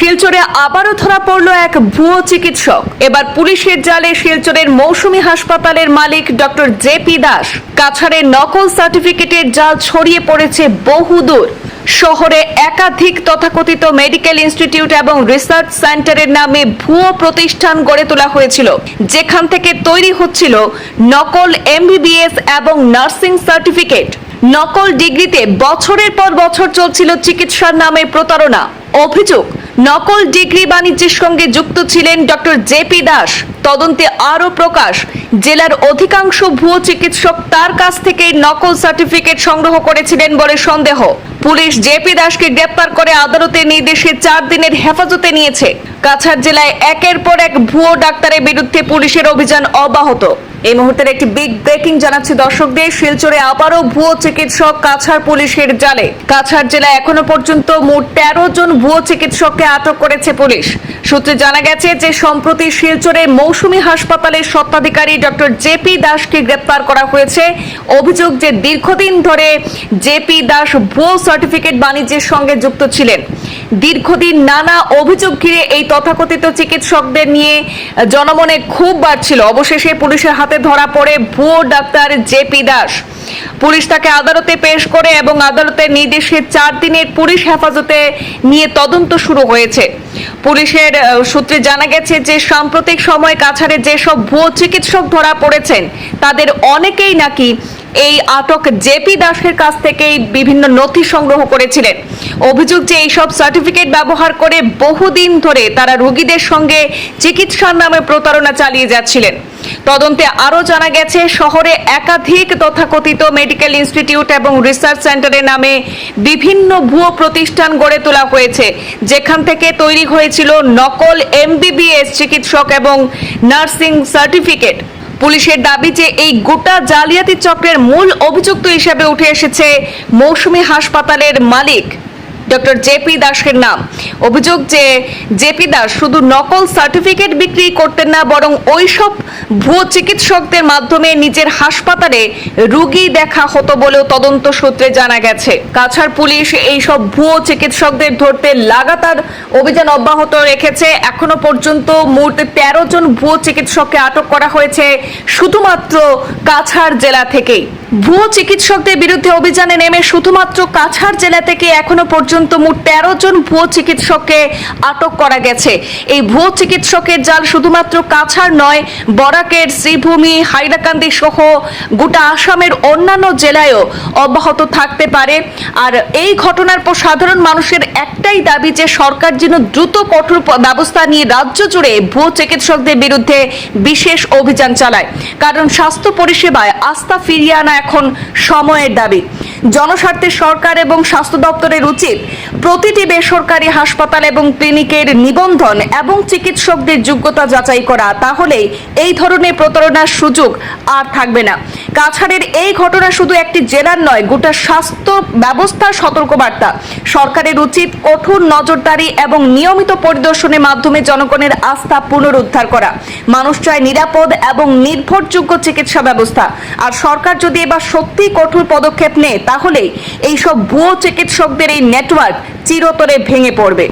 শিলচরে আবারও ধরা পড়ল এক ভুয়ো চিকিৎসক। এবার পুলিশের জালে শিলচরের মৌসুমী হাসপাতালের মালিক ডক্টর জেপি দাস। কাছাড়ের নকল সার্টিফিকেটের জাল ছড়িয়ে পড়েছে বহুদূর শহরে একাধিক তথাকথিত মেডিকেল ইনস্টিটিউট এবং রিসার্চ সেন্টারের নামে ভুয়ো প্রতিষ্ঠান গড়ে তোলা হয়েছিল। যেখান থেকে তৈরি হচ্ছিল নকল এমবিবিএস এবং নার্সিং সার্টিফিকেট। নকল ডিগ্রিতে বছরের পর বছর চলছিল চিকিৎসার নামে প্রতারণা। অভিযোগ নকল ডিগ্রি বাণিজ্যের সঙ্গে যুক্ত ছিলেন ডক্টর জেপি দাস। তদন্তে আরও প্রকাশ, জেলার অধিকাংশ ভুয়ো চিকিৎসক তার কাছ থেকে নকল সার্টিফিকেট সংগ্রহ করেছিলেন বলে সন্দেহ। পুলিশ জেপি দাসকে গ্রেপ্তার করে আদালতের নির্দেশে চার দিনের হেফাজতে নিয়েছে। কাছাড় জেলায় একের পর এক ভুয়ো ডাক্তারের বিরুদ্ধে পুলিশের অভিযান অব্যাহত। এই মুহূর্তের একটি বিগ ব্রেকিং জানাচ্ছি দর্শকদের। শিলচরে আবারও ভুয়ো চিকিৎসক কাছাড় পুলিশের জালে। কাছাড় জেলায় এখনও পর্যন্ত মোট তেরো জন ভুয়ো চিকিৎসককে আটক করেছে পুলিশ। সূত্রে জানা গেছে যে, সম্প্রতি শিলচরের মৌসুমী হাসপাতালের স্বত্বাধিকারী ডক্টর জেপি দাসকে গ্রেপ্তার করা হয়েছে। অভিযোগ যে, দীর্ঘদিন ধরে জেপি দাস ভুয়ো সার্টিফিকেট বাণিজ্যের সঙ্গে যুক্ত ছিলেন। দীর্ঘদিন নানা অভিযোগ ঘিরে এই তথাকথিত চিকিৎসকদের নিয়ে জনমনে খুব বাড়ছিল। অবশেষে পুলিশের হাতে ধরা পড়ে ভুয়ো ডাক্তার জেপি দাস। পুলিশ তাকে আদালতে পেশ করে এবং আদালতের নির্দেশে চার দিনের পুলিশ হেফাজতে নিয়ে তদন্ত শুরু হয়েছে। পুলিশের সূত্রে জানা গেছে যে সাম্প্রতিক সময় কাছাড়ে যেসব ভুয়ো চিকিৎসক ধরা পড়েছেন, তাদের অনেকেই নাকি এই আটক জেপি দাসের কাছ থেকেই বিভিন্ন নথি সংগ্রহ করেছিলেন। অভিযোগ যে এইসব সার্টিফিকেট ব্যবহার করে বহুদিন ধরে তারা রোগীদের সঙ্গে চিকিৎসার নামে প্রতারণা চালিয়ে যাচ্ছিলেন। তদন্তে আরও জানা গেছে, শহরে একাধিক তথাকথিত মেডিকেল ইনস্টিটিউট এবং রিসার্চ সেন্টারের নামে বিভিন্ন ভুয়ো প্রতিষ্ঠান গড়ে তোলা হয়েছে, যেখান থেকে তৈরি হয়েছিল নকল এমবিবিএস চিকিৎসক এবং নার্সিং সার্টিফিকেট। পুলিশের দাবি যে এই গোটা জালিয়াতি চক্রের মূল অভিযুক্ত হিসেবে উঠে এসেছে মৌসুমী হাসপাতালের মালিক। ডক্টর জেপি দাসের নাম। অভিযোগ যে জেপি দাস শুধু নকল সার্টিফিকেট বিক্রি করতেন না, বরং ওইসব ভুয়ো চিকিৎসকদের মাধ্যমে নিজের হাসপাতালে রুগী দেখা হতো বলেও তদন্ত সূত্রে জানা গেছে। কাছাড় পুলিশ এইসব ভুয়ো চিকিৎসকদের ধরতে লাগাতার অভিযান অব্যাহত রেখেছে। এখনও পর্যন্ত মোট তেরো জন ভুয়ো চিকিৎসককে আটক করা হয়েছে শুধুমাত্র কাছাড় জেলা থেকেই। ভুয়ো চিকিৎসকদের বিরুদ্ধে অভিযানে নেমে শুধুমাত্র কাছাড় জেলা থেকে এখনও পর্যন্ত মোট তেরো জন ভুয়ো চিকিৎসককে আটক করা গেছে। এই ভুয়ো চিকিৎসকের জাল শুধুমাত্র কাছাড় নয়, বরাকের শ্রীভূমি, হাইলাকান্দি সহ গোটা আসামের অন্যান্য জেলায়ও অব্যাহত থাকতে পারে। আর এই ঘটনার পর সাধারণ মানুষের একটাই দাবি যে সরকার যেন দ্রুত কঠোর ব্যবস্থা নিয়ে রাজ্য জুড়ে ভুয়ো চিকিৎসকদের বিরুদ্ধে বিশেষ অভিযান চালায়। কারণ স্বাস্থ্য পরিষেবায় আস্থা ফিরিয়ে আনা এখন সময়ের দাবি। জনস্বার্থে সরকার এবং স্বাস্থ্য দপ্তরের উচিত প্রতিটি বেসরকারি হাসপাতাল এবং ক্লিনিকের নিবন্ধন এবং চিকিৎসকদের যোগ্যতা যাচাই করা। তাহলে এই ধরনের প্রতারণার সুযোগ আর থাকবে না। কাছাড়ের এই ঘটনা শুধু একটি জেলার নয়, গোটা স্বাস্থ্য ব্যবস্থার সতর্কবার্তা। সরকারের উচিত কঠোর নজরদারি এবং নিয়মিত পরিদর্শনের মাধ্যমে জনগণের আস্থা পুনরুদ্ধার করা। মানুষ চায় নিরাপদ এবং নির্ভরযোগ্য চিকিৎসা ব্যবস্থা। আর সরকার যদি এবার সত্যি কঠোর পদক্ষেপ নেয়, তাহলেই এইসব ভুয়ো চিকিৎসকদের এই নেটওয়ার্ক চিরতরে ভেঙে পড়বে।